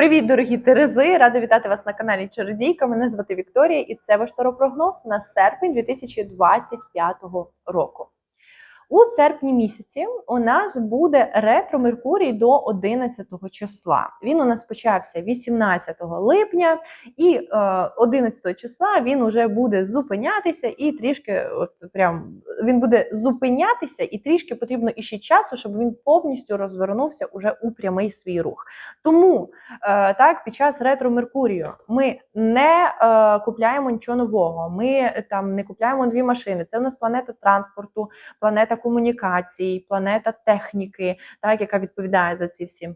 Привіт, дорогі Терези! Рада вітати вас на каналі Чародійка. Мене звати Вікторія, і це ваш торопрогноз на серпень 2025 року. У серпні місяці у нас буде ретро Меркурій до 11 числа. Він у нас почався 18 липня, і е, 11 числа він уже буде зупинятися і трішки, от прям він буде зупинятися, і трішки потрібно іще часу, щоб він повністю розвернувся уже у прямий свій рух. Тому е, так, під час ретро Меркурію ми не е, купляємо нічого нового. Ми е, там не купляємо дві машини. Це у нас планета транспорту, планета комунікацій, планета техніки, так яка відповідає за ці всі.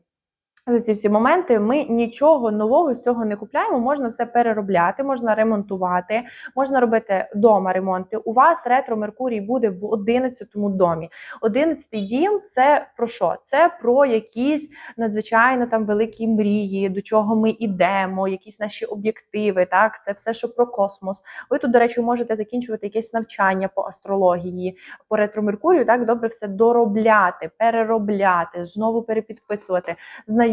За ці всі моменти ми нічого нового з цього не купляємо. Можна все переробляти, можна ремонтувати, можна робити вдома ремонти. У вас ретро Меркурій буде в 11-му домі. 11-й дім це про що? Це про якісь надзвичайно там великі мрії, до чого ми йдемо, якісь наші об'єктиви. Так, це все, що про космос. Ви тут, до речі, можете закінчувати якесь навчання по астрології, по ретро Меркурію. Так, добре все доробляти, переробляти, знову перепідписувати,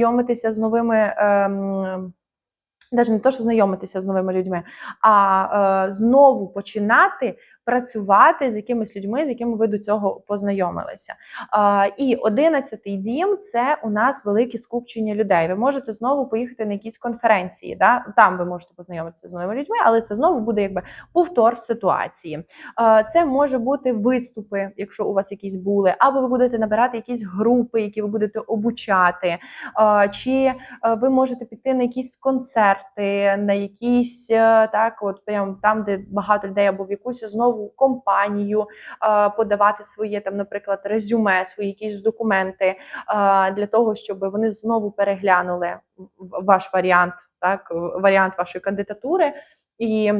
знайомитися з новими. Ем, навіть не то, що знайомитися з новими людьми, а е, знову починати працювати з якимись людьми, з якими ви до цього познайомилися. Е, і одинадцятий дім це у нас велике скупчення людей. Ви можете знову поїхати на якісь конференції. Да? Там ви можете познайомитися з новими людьми, але це знову буде якби повтор ситуації. Е, це може бути виступи, якщо у вас якісь були, або ви будете набирати якісь групи, які ви будете обучати, е, чи ви можете піти на якісь концерти, на якісь е, так, от прям там, де багато людей, або в якусь знову компанію е, подавати своє там, наприклад, резюме, свої якісь документи е, для того, щоб вони знову переглянули ваш варіант, так, варіант вашої кандидатури і.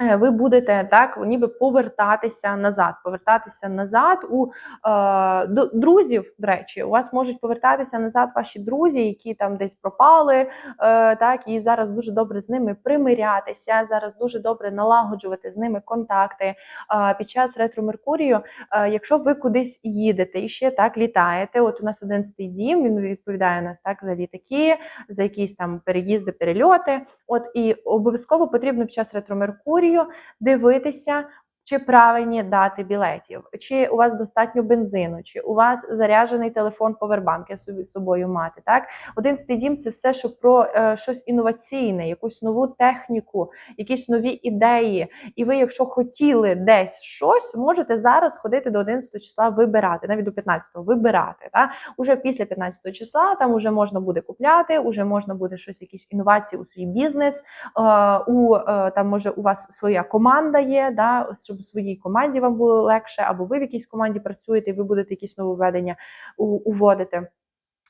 Е, Ви будете так, ніби повертатися назад, повертатися назад у е, до друзів. До речі, у вас можуть повертатися назад ваші друзі, які там десь пропали, е, так і зараз дуже добре з ними примирятися. Зараз дуже добре налагоджувати з ними контакти. Е, під час ретро Меркурію, е, якщо ви кудись їдете і ще так літаєте. От у нас 11-й дім, він відповідає нас так за літаки, за якісь там переїзди, перельоти. От і обов'язково потрібно під час ретро Меркурію дивитися. Чи правильні дати білетів, чи у вас достатньо бензину, чи у вас заряджений телефон повербанк, я собі собою мати. Так, одинадцятий дім це все, що про е, щось інноваційне, якусь нову техніку, якісь нові ідеї. І ви, якщо хотіли десь щось, можете зараз ходити до 11 числа вибирати, навіть до 15-го вибирати. Так? Уже після 15 числа там уже можна буде купляти, уже можна буде щось, якісь інновації у свій бізнес. Е, у е, там може у вас своя команда є, да, щоб в своїй команді вам було легше, або ви в якійсь команді працюєте, і ви будете якісь нововведення уводити.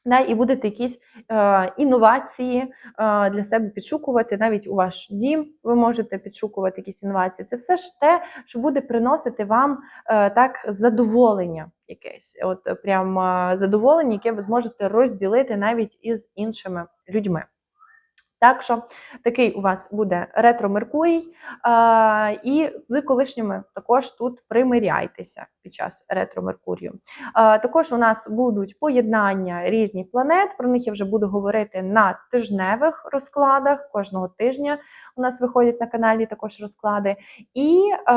Да, і будете якісь е, інновації е, для себе підшукувати. Навіть у ваш дім ви можете підшукувати якісь інновації. Це все ж те, що буде приносити вам е, так задоволення якесь. От прям е, задоволення, яке ви зможете розділити навіть із іншими людьми. Так що такий у вас буде ретро Меркурій, і з колишніми також тут примиряйтеся під час ретро Меркурію. Також у нас будуть поєднання різних планет. Про них я вже буду говорити на тижневих розкладах. Кожного тижня у нас виходять на каналі також розклади. І е,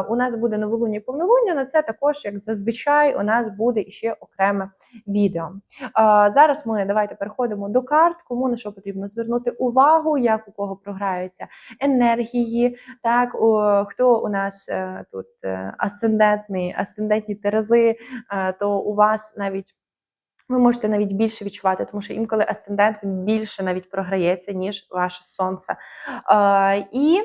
у нас буде новолуння і повнолуння. На це також, як зазвичай, у нас буде іще окреме відео. А, Зараз ми давайте переходимо до карт, кому на що потрібно звернути увагу, як у кого програються енергії. Так, о, хто у нас е, тут е, асцендентний, асцендентні терези, е, то у вас навіть. Ви можете навіть більше відчувати, тому що інколи асцендент більше навіть програється, ніж ваше сонце. Е, і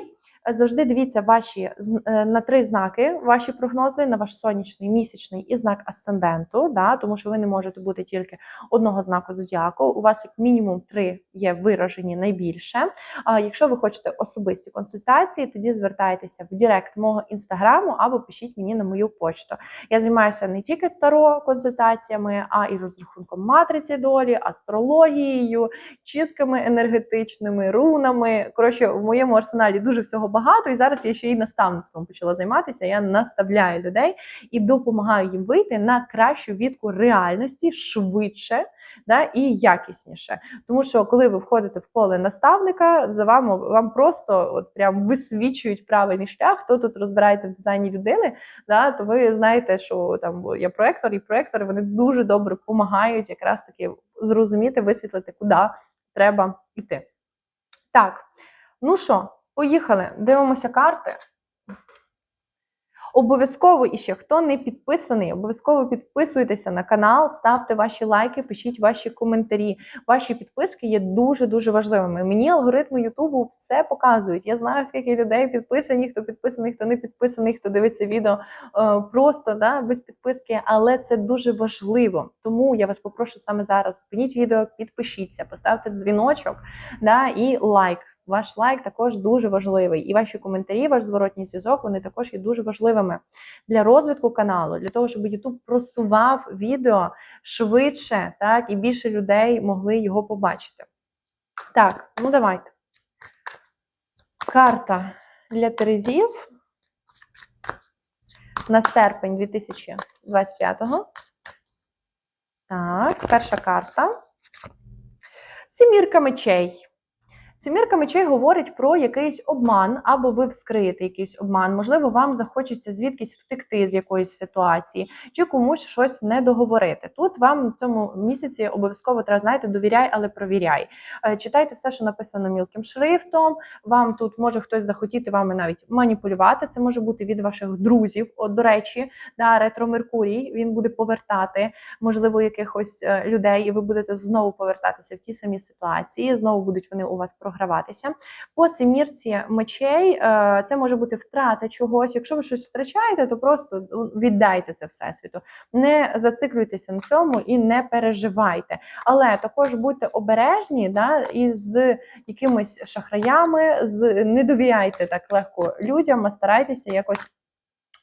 завжди дивіться ваші е, на три знаки, ваші прогнози на ваш сонячний, місячний і знак асценденту, да, тому що ви не можете бути тільки одного знаку зодіаку. У вас як мінімум три є виражені найбільше. А якщо ви хочете особисті консультації, тоді звертайтеся в Директ мого інстаграму або пишіть мені на мою почту. Я займаюся не тільки таро консультаціями, а і розрахунком матриці долі, астрологією, чистками енергетичними, рунами. Коротше, в моєму арсеналі дуже всього багато. І зараз я ще й наставництвом почала займатися. Я наставляю людей і допомагаю їм вийти на кращу відку реальності швидше да, і якісніше. Тому що коли ви входите в поле наставника, за вами вам просто от прям висвічують правильний шлях, хто тут розбирається в дизайні людини, да, то ви знаєте, що там я проектор і проектори вони дуже добре допомагають якраз таки зрозуміти, висвітлити, куди треба йти. Так, ну що, поїхали, дивимося карти. Обов'язково і ще хто не підписаний, обов'язково підписуйтеся на канал, ставте ваші лайки, пишіть ваші коментарі. Ваші підписки є дуже дуже важливими. Мені алгоритми Ютубу все показують. Я знаю, скільки людей підписані, хто підписаний, хто не підписаний, хто дивиться відео е, просто да, без підписки, але це дуже важливо. Тому я вас попрошу саме зараз. Зупиніть відео, підпишіться, поставте дзвіночок да, і лайк. Ваш лайк також дуже важливий, і ваші коментарі, ваш зворотній зв'язок, вони також є дуже важливими для розвитку каналу, для того, щоб YouTube просував відео швидше, так і більше людей могли його побачити. Так, ну давайте. Карта для Терезів на серпень 2025-го. Так, перша карта. Сімірка мечей. Сімірка мечей говорить про якийсь обман, або ви вскриєте якийсь обман. Можливо, вам захочеться звідкись втекти з якоїсь ситуації, чи комусь щось не договорити. Тут вам в цьому місяці обов'язково треба знаєте, довіряй, але провіряй. Е, Читайте все, що написано мілким шрифтом. Вам тут може хтось захотіти вами навіть маніпулювати. Це може бути від ваших друзів. От, до речі, да, ретро Меркурій він буде повертати, можливо, якихось е, людей, і ви будете знову повертатися в ті самі ситуації. Знову будуть вони у вас програватися. По семірці мечей е, це може бути втрата чогось. Якщо ви щось втрачаєте, то просто ну, віддайте це всесвіту. Не зациклюйтеся на цьому і не переживайте. Але також будьте обережні да, із якимись шахраями, з не довіряйте так легко людям, а старайтеся якось.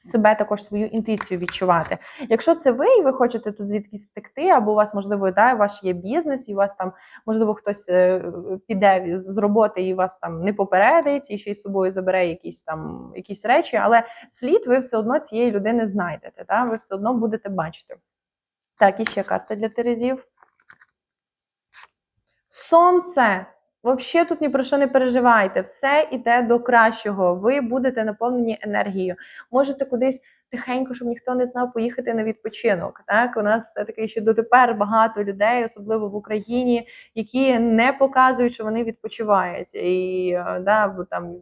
Себе також свою інтуїцію відчувати. Якщо це ви, і ви хочете тут звідкись втекти, або у вас, можливо, да, ваш є бізнес, і у вас там, можливо, хтось е, піде з роботи і вас там не попередить, і ще й з собою забере якісь там якісь речі, але слід ви все одно цієї людини знайдете. Да? Ви все одно будете бачити. Так, і ще карта для Терезів. Сонце. Взагалі тут ні про що не переживайте, все йде до кращого. Ви будете наповнені енергією. Можете кудись тихенько, щоб ніхто не знав, поїхати на відпочинок. Так, у нас таки ще дотепер багато людей, особливо в Україні, які не показують, що вони відпочивають, і е, да, бо там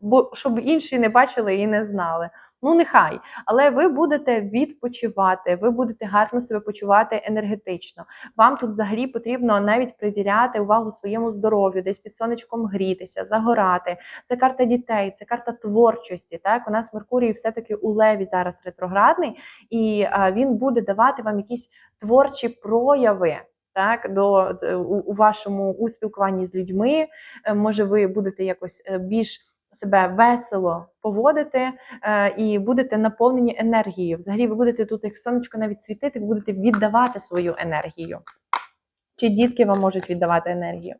бо щоб інші не бачили і не знали. Ну, нехай, але ви будете відпочивати, ви будете гарно себе почувати енергетично. Вам тут взагалі потрібно навіть приділяти увагу своєму здоров'ю, десь під сонечком грітися, загорати. Це карта дітей, це карта творчості. Так, у нас Меркурій все-таки у Леві зараз ретроградний, і він буде давати вам якісь творчі прояви. Так, до у, у вашому у спілкуванні з людьми, Е, може, ви будете якось е, більш себе весело поводити е, і будете наповнені енергією. Взагалі, ви будете тут, як сонечко, навіть світити, ви будете віддавати свою енергію. Чи дітки вам можуть віддавати енергію?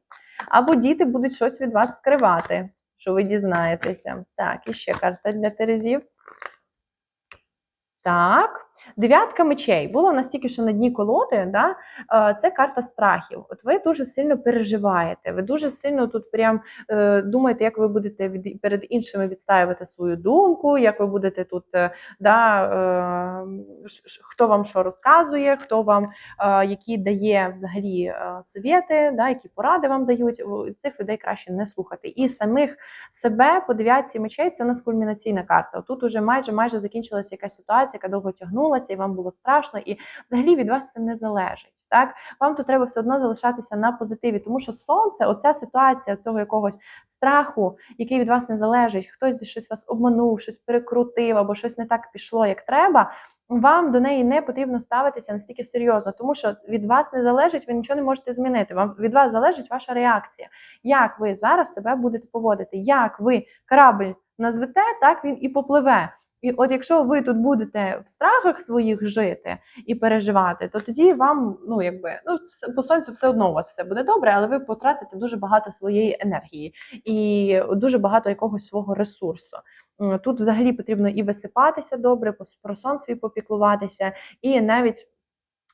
Або діти будуть щось від вас скривати, що ви дізнаєтеся. Так, і ще карта для Терезів. Так. Дев'ятка мечей було настільки, що на дні колоди, да, е, це карта страхів. От ви дуже сильно переживаєте, ви дуже сильно тут прям е, думаєте, як ви будете від, перед іншими відстаювати свою думку, як ви будете тут, е, да, хто вам що розказує, хто вам які дає взагалі совєти, да, які поради вам дають. Цих людей краще не слухати. І самих себе по дев'ятці мечей це у нас кульмінаційна карта. Тут уже майже майже закінчилася якась ситуація, яка довго тягнулася, і вам було страшно, і взагалі від вас це не залежить. Так, вам тут треба все одно залишатися на позитиві, тому що сонце, оця ситуація цього якогось страху, який від вас не залежить, хтось щось вас обманув, щось перекрутив або щось не так пішло, як треба. Вам до неї не потрібно ставитися настільки серйозно, тому що від вас не залежить, ви нічого не можете змінити. Вам від вас залежить ваша реакція. Як ви зараз себе будете поводити? Як ви корабль назвете, так він і попливе. І от якщо ви тут будете в страхах своїх жити і переживати, то тоді вам, ну якби ну по сонцю все одно у вас все буде добре, але ви потратите дуже багато своєї енергії і дуже багато якогось свого ресурсу. Тут взагалі потрібно і висипатися добре, про сон свій попіклуватися, і навіть.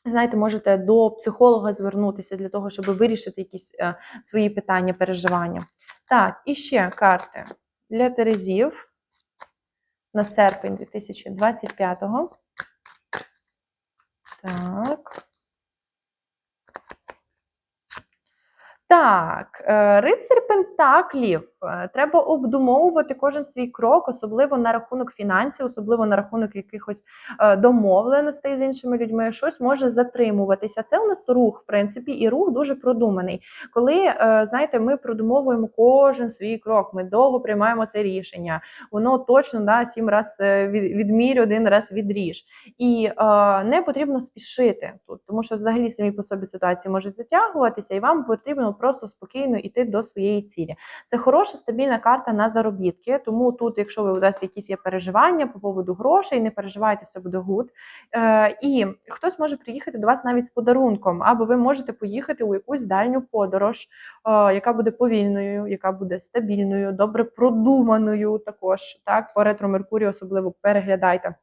Знаєте, можете до психолога звернутися для того, щоб вирішити якісь е, свої питання, переживання. Так, і ще карти для Терезів на серпень 2025-го. Так. Так, е, рицар Пентаклів. Е, Треба обдумовувати кожен свій крок, особливо на рахунок фінансів, особливо на рахунок якихось е, домовленостей з іншими людьми. Щось може затримуватися. Це у нас рух, в принципі, і рух дуже продуманий. Коли знаєте, ми продумовуємо кожен свій крок, ми довго приймаємо це рішення. Воно точно да, сім раз відмірь, один раз відріж. І е, не потрібно спішити тут, тому що взагалі самі по собі ситуації можуть затягуватися, і вам потрібно просто спокійно йти до своєї цілі. Це хороша стабільна карта на заробітки. Тому тут, якщо ви у вас якісь є переживання по поводу грошей, не переживайте, все буде гуд. Е, і хтось може приїхати до вас навіть з подарунком, або ви можете поїхати у якусь дальню подорож, е, яка буде повільною, яка буде стабільною, добре продуманою. Також так по ретро Меркурію особливо переглядайте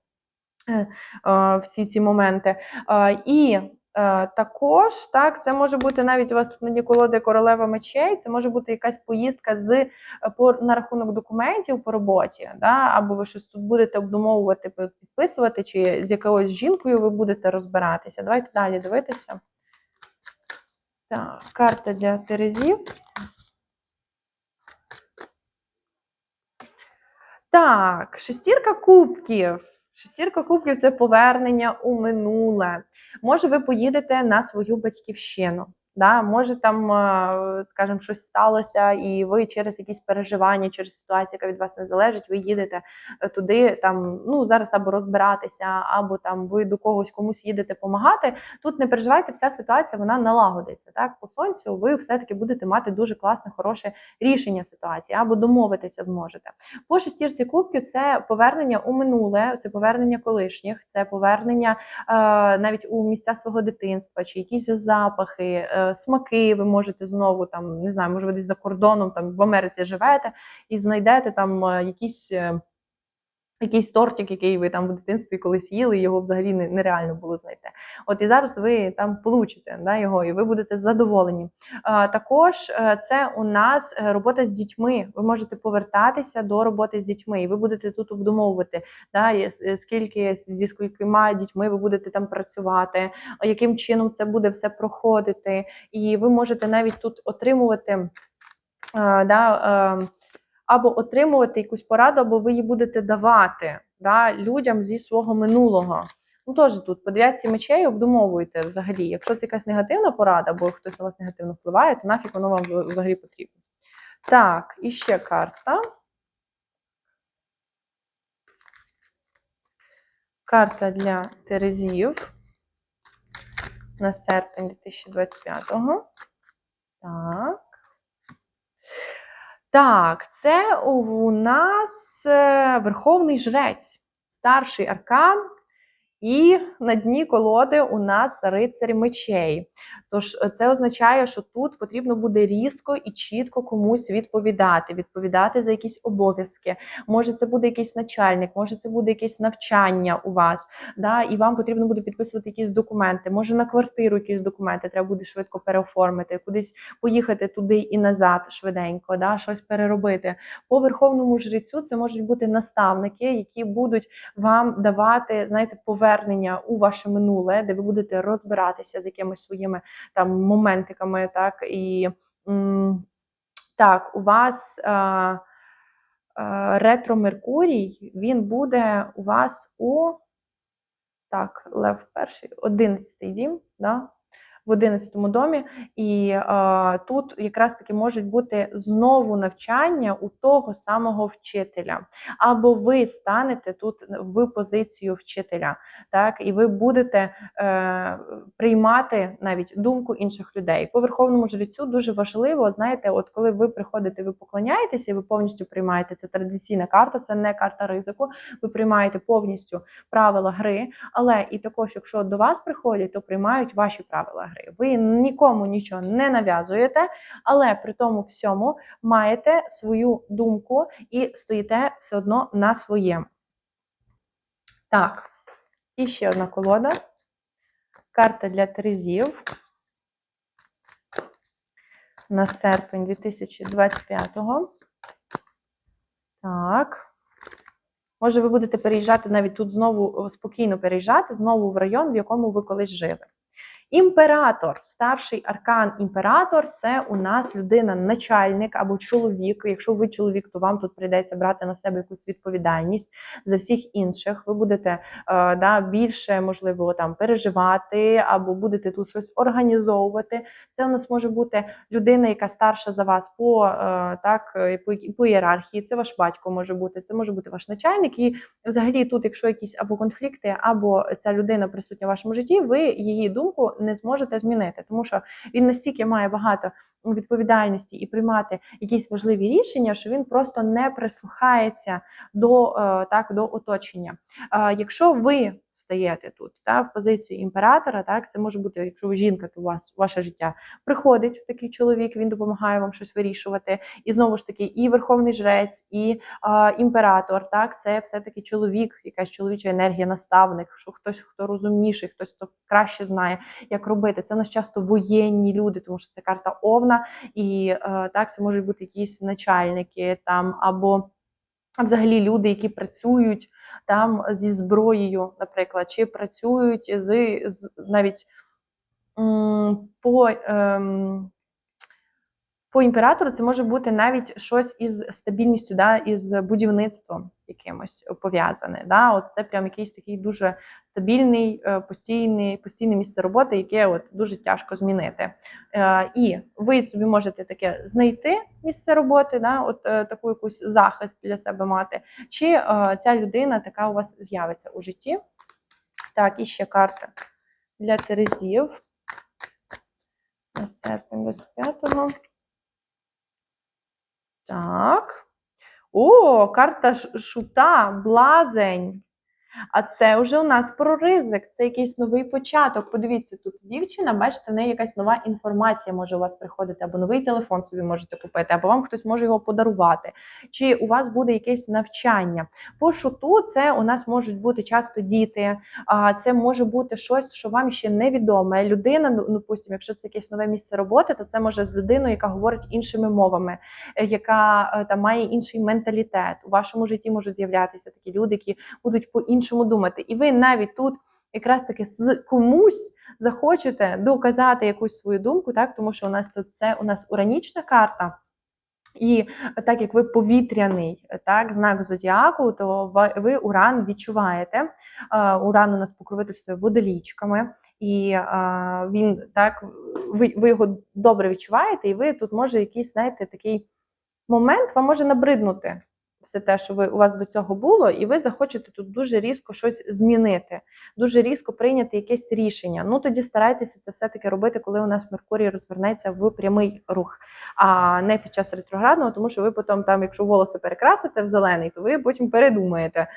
е, е, всі ці моменти. Е, І також так, це може бути навіть у вас тут на дні колоди королева мечей, це може бути якась поїздка з е, по на рахунок документів по роботі, да, або ви щось тут будете обдумовувати, підписувати, чи з якоюсь жінкою ви будете розбиратися. Давайте далі дивитися. Так, карта для Терезів. Так, шестірка кубків. Шестірка кубків це повернення у минуле. Може, ви поїдете на свою батьківщину. Да? Може, там, е, скажімо, щось сталося, і ви через якісь переживання, через ситуацію, яка від вас не залежить, ви їдете е, туди, там, ну, зараз або розбиратися, або там ви до когось комусь їдете допомагати. Тут не переживайте, вся ситуація вона налагодиться. Так, по сонцю ви все-таки будете мати дуже класне, хороше рішення ситуації, або домовитися зможете. По шестірці кубків це повернення у минуле, це повернення колишніх, це повернення е, навіть у місця свого дитинства, чи якісь запахи, е, смаки. Ви можете знову там, не знаю, може ви десь за кордоном там в Америці живете і знайдете там е, якісь. Е, Якийсь тортик, який ви там в дитинстві колись їли, його взагалі нереально було знайти. От і зараз ви там получите да, його, і ви будете задоволені. А, також е, це у нас е, робота з дітьми. Ви можете повертатися до роботи з дітьми, і ви будете тут обдумовувати, да, скільки зі скількома дітьми ви будете там працювати, яким чином це буде все проходити. І ви можете навіть тут отримувати. е, Да, е, або отримувати якусь пораду, або ви її будете давати да, людям зі свого минулого. Ну, теж тут по дев'ятці мечей обдумовуйте взагалі. Якщо це якась негативна порада, або хтось на вас негативно впливає, то нафіг воно вам взагалі потрібно. Так, і ще карта. Карта для Терезів на серпень 2025-го. Так. Так, це у нас е, Верховний Жрець, старший аркан, і на дні колоди у нас рицарь мечей. Тож е, це означає, що тут потрібно буде різко і чітко комусь відповідати, відповідати за якісь обов'язки. Може, це буде якийсь начальник, може, це буде якесь навчання у вас, да, і вам потрібно буде підписувати якісь документи. Може, на квартиру якісь документи треба буде швидко переоформити, кудись поїхати туди і назад швиденько, да, щось переробити. По верховному жрецю це можуть бути наставники, які будуть вам давати, знаєте, повернення у ваше минуле, де ви будете розбиратися з якимись своїми там моментиками, так і м, так, у вас. А, а, Ретро Меркурій, він буде у вас у так, Лев перший, 11 дім, да? В 11 домі, і е, тут якраз таки можуть бути знову навчання у того самого вчителя. Або ви станете тут в позицію вчителя, так, і ви будете е, приймати навіть думку інших людей. По верховному жрецю дуже важливо, знаєте, от коли ви приходите, ви поклоняєтеся, і ви повністю приймаєте це традиційна карта, це не карта ризику. Ви приймаєте повністю правила гри, але і також, якщо до вас приходять, то приймають ваші правила гри. Ви нікому нічого не нав'язуєте, але при тому всьому маєте свою думку і стоїте все одно на своєму. Так, і ще одна колода. Карта для Терезів на серпень 2025-го. Так. Може, ви будете переїжджати навіть тут знову е, спокійно переїжджати знову в район, в якому ви колись жили. Імператор, старший аркан імператор це у нас людина-начальник або чоловік. Якщо ви чоловік, то вам тут прийдеться брати на себе якусь відповідальність за всіх інших. Ви будете е, да, більше, можливо, там переживати, або будете тут щось організовувати. Це у нас може бути людина, яка старша за вас по е, так, е, по, по ієрархії. Це ваш батько може бути, це може бути ваш начальник. І взагалі, тут, якщо якісь або конфлікти, або ця людина присутня в вашому житті, ви її думку не зможете змінити, тому що він настільки має багато відповідальності і приймати якісь важливі рішення, що він просто не прислухається до е, так до оточення. Е, Якщо ви стаєте тут та в позицію імператора, так це може бути, якщо ви жінка, то у вас ваше життя приходить в такий чоловік, він допомагає вам щось вирішувати. І знову ж таки, і верховний жрець, і е, імператор, так це все-таки чоловік, якась чоловіча енергія, наставник, що хтось хто розумніший, хтось хто краще знає, як робити. Це нас часто воєнні люди, тому що це карта Овна, і е, так це можуть бути якісь начальники там або. А взагалі люди, які працюють там зі зброєю, наприклад, чи працюють з, з навіть по, ем, по імператору, це може бути навіть щось із стабільністю, да, із будівництвом якимось пов'язане. Да? От це прям якийсь такий дуже стабільний, е, постійний, постійне місце роботи, яке от дуже тяжко змінити. Е, І ви собі можете таке знайти місце роботи, да? от е, таку якусь захист для себе мати, чи ця людина така у вас з'явиться у житті. Так, і ще карта для Терезів. На серпень 25-го. Так. О, карта шута, блазень. А це вже у нас про ризик, це якийсь новий початок. Подивіться, тут дівчина, бачите, в неї якась нова інформація може у вас приходити, або новий телефон собі можете купити, або вам хтось може його подарувати. Чи у вас буде якесь навчання. По шуту це у нас можуть бути часто діти, це може бути щось, що вам ще невідоме. Людина, ну, допустимо, якщо це якесь нове місце роботи, то це може з людиною, яка говорить іншими мовами, е, яка е, там має інший менталітет. У вашому житті можуть з'являтися такі люди, які будуть по-іншому думати. І ви навіть тут якраз таки з комусь захочете доказати якусь свою думку, так тому що у нас тут це у нас уранічна карта. І так як ви повітряний так, знак зодіаку, то ви- уран відчуваєте. Уран у нас покровительствує водолічками, і він так ви, ви його добре відчуваєте, і ви тут може якийсь, знаєте, такий момент вам може набриднути все те, що ви у вас до цього було, і ви захочете тут дуже різко щось змінити, дуже різко прийняти якесь рішення. Ну тоді старайтеся це все-таки робити, коли у нас Меркурій розвернеться в прямий рух, а не під час ретроградного, тому що ви потім, там, якщо волоси перекрасите в зелений, то ви потім передумаєте.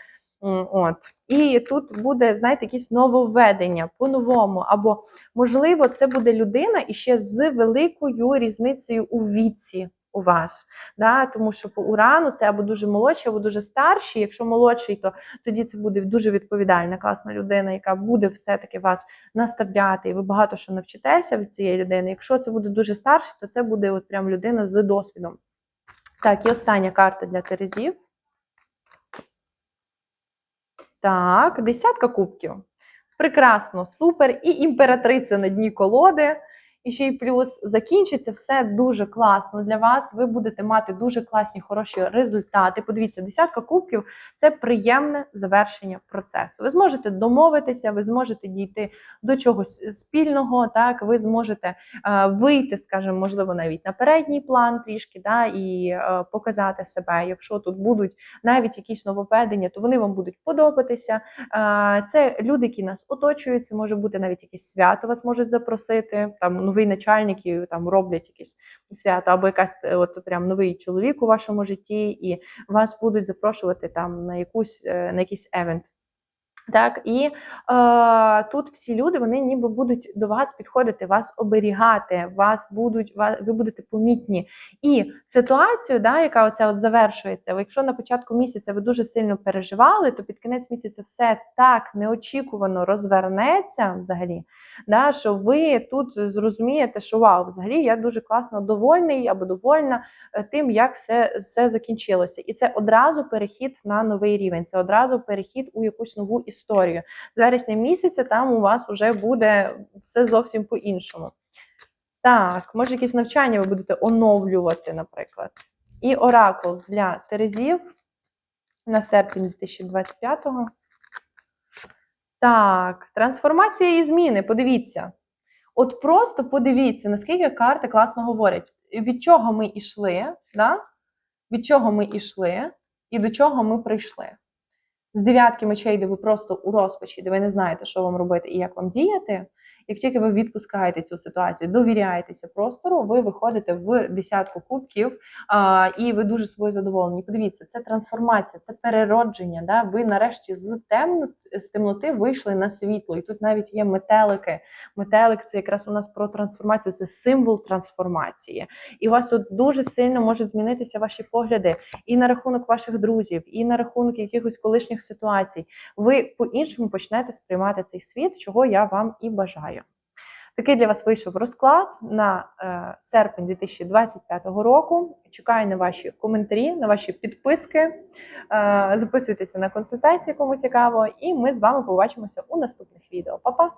От і тут буде, знаєте, якісь нововведення по-новому, або можливо, це буде людина і ще з великою різницею у віці у вас. Да? Тому що по урану це або дуже молодші, або дуже старші. Якщо молодший, то тоді це буде дуже відповідальна, класна людина, яка буде все-таки вас наставляти, і ви багато що навчитеся від цієї людини. Якщо це буде дуже старший, то це буде от прям людина з досвідом. Так, і остання карта для Терезів. Так, десятка кубків. Прекрасно, супер. І імператриця на дні колоди. І ще й плюс закінчиться все дуже класно для вас. Ви будете мати дуже класні, хороші результати. Подивіться, десятка кубків це приємне завершення процесу. Ви зможете домовитися, ви зможете дійти до чогось спільного. Так, ви зможете е, вийти, скажімо, можливо, навіть на передній план трішки, да, і е, показати себе. Якщо тут будуть навіть якісь нововведення, то вони вам будуть подобатися. Е, Це люди, які нас оточують. Це може бути навіть якесь свято, вас можуть запросити. Там новий начальник і там роблять якесь свято, або якась е, от прям новий чоловік у вашому житті, і вас будуть запрошувати там на якусь е, на якийсь евент. Так, і е, тут всі люди вони ніби будуть до вас підходити, вас оберігати, вас будуть, ва- ви будете помітні. І ситуацію, да, яка оця от завершується, якщо на початку місяця ви дуже сильно переживали, то під кінець місяця все так неочікувано розвернеться взагалі, да, що ви тут зрозумієте, що вау, взагалі я дуже класно довольний або довольна е, тим, як все, все закінчилося. І це одразу перехід на новий рівень, це одразу перехід у якусь нову історію. З вересня місяця там у вас вже буде все зовсім по-іншому. Так, може, якісь навчання ви будете оновлювати, наприклад. І оракул для Терезів на серпень 2025-го. Так, трансформація і зміни. Подивіться. От просто подивіться, наскільки карти класно говорять, від чого ми йшли, да? від чого ми йшли і до чого ми прийшли. З дев'ятки мечей, де ви просто у розпачі, де ви не знаєте, що вам робити і як вам діяти. Як тільки ви відпускаєте цю ситуацію, довіряєтеся простору, ви виходите в десятку кубків а, і ви дуже собою задоволені. Подивіться, це трансформація, це переродження. Да? Ви нарешті з темно, з темноти вийшли на світло. І тут навіть є метелики. Метелик це якраз у нас про трансформацію, це символ трансформації. І у вас тут дуже сильно можуть змінитися ваші погляди і на рахунок ваших друзів, і на рахунок якихось колишніх ситуацій. Ви по-іншому почнете сприймати цей світ, чого я вам і бажаю. Такий для вас вийшов розклад на е, серпень 2025 року. Чекаю на ваші коментарі, на ваші підписки. Е, записуйтеся на консультації, кому цікаво, і ми з вами побачимося у наступних відео. Па-па!